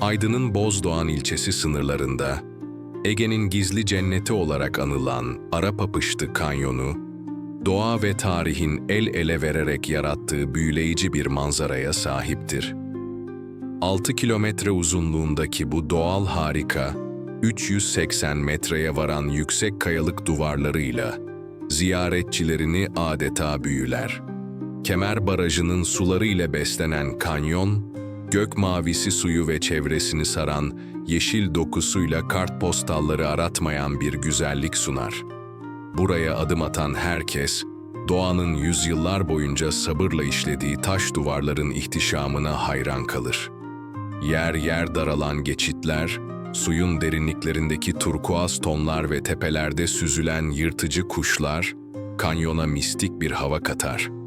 Aydın'ın Bozdoğan ilçesi sınırlarında, Ege'nin gizli cenneti olarak anılan Arapapıştı Kanyonu, doğa ve tarihin el ele vererek yarattığı büyüleyici bir manzaraya sahiptir. 6 kilometre uzunluğundaki bu doğal harika, 380 metreye varan yüksek kayalık duvarlarıyla ziyaretçilerini adeta büyüler. Kemer Barajı'nın suları ile beslenen kanyon, gök mavisi suyu ve çevresini saran yeşil dokusuyla kartpostalları aratmayan bir güzellik sunar. Buraya adım atan herkes, doğanın yüzyıllar boyunca sabırla işlediği taş duvarların ihtişamına hayran kalır. Yer yer daralan geçitler, suyun derinliklerindeki turkuaz tonlar ve tepelerde süzülen yırtıcı kuşlar, kanyona mistik bir hava katar.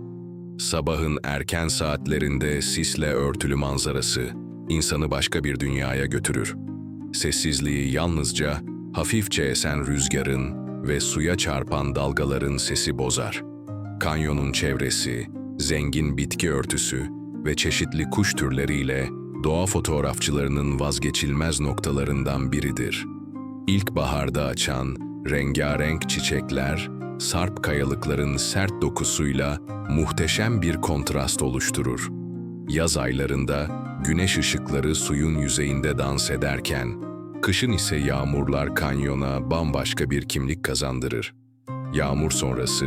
Sabahın erken saatlerinde sisle örtülü manzarası insanı başka bir dünyaya götürür. Sessizliği yalnızca hafifçe esen rüzgarın ve suya çarpan dalgaların sesi bozar. Kanyonun çevresi, zengin bitki örtüsü ve çeşitli kuş türleriyle doğa fotoğrafçılarının vazgeçilmez noktalarından biridir. İlkbaharda açan rengarenk çiçekler, sarp kayalıkların sert dokusuyla muhteşem bir kontrast oluşturur. Yaz aylarında güneş ışıkları suyun yüzeyinde dans ederken, kışın ise yağmurlar kanyona bambaşka bir kimlik kazandırır. Yağmur sonrası,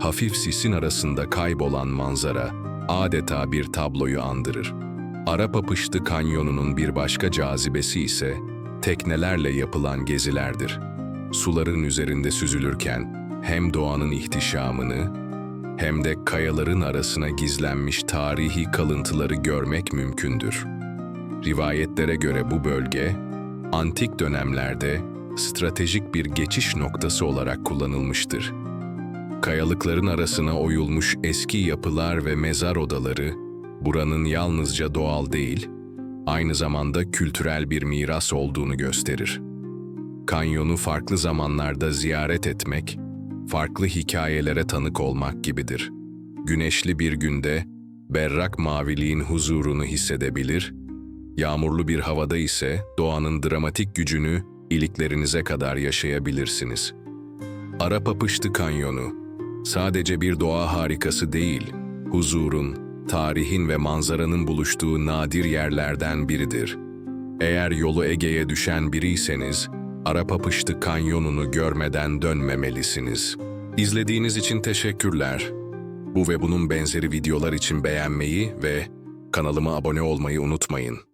hafif sisin arasında kaybolan manzara adeta bir tabloyu andırır. Arapapıştı Kanyonu'nun bir başka cazibesi ise teknelerle yapılan gezilerdir. Suların üzerinde süzülürken hem doğanın ihtişamını hem de kayaların arasına gizlenmiş tarihi kalıntıları görmek mümkündür. Rivayetlere göre bu bölge, antik dönemlerde stratejik bir geçiş noktası olarak kullanılmıştır. Kayalıkların arasına oyulmuş eski yapılar ve mezar odaları, buranın yalnızca doğal değil, aynı zamanda kültürel bir miras olduğunu gösterir. Kanyonu farklı zamanlarda ziyaret etmek, farklı hikayelere tanık olmak gibidir. Güneşli bir günde berrak maviliğin huzurunu hissedebilir, yağmurlu bir havada ise doğanın dramatik gücünü iliklerinize kadar yaşayabilirsiniz. Arapapıştı Kanyonu sadece bir doğa harikası değil, huzurun, tarihin ve manzaranın buluştuğu nadir yerlerden biridir. Eğer yolu Ege'ye düşen biriyseniz, Arapapıştı Kanyonu'nu görmeden dönmemelisiniz. İzlediğiniz için teşekkürler. Bu ve bunun benzeri videolar için beğenmeyi ve kanalıma abone olmayı unutmayın.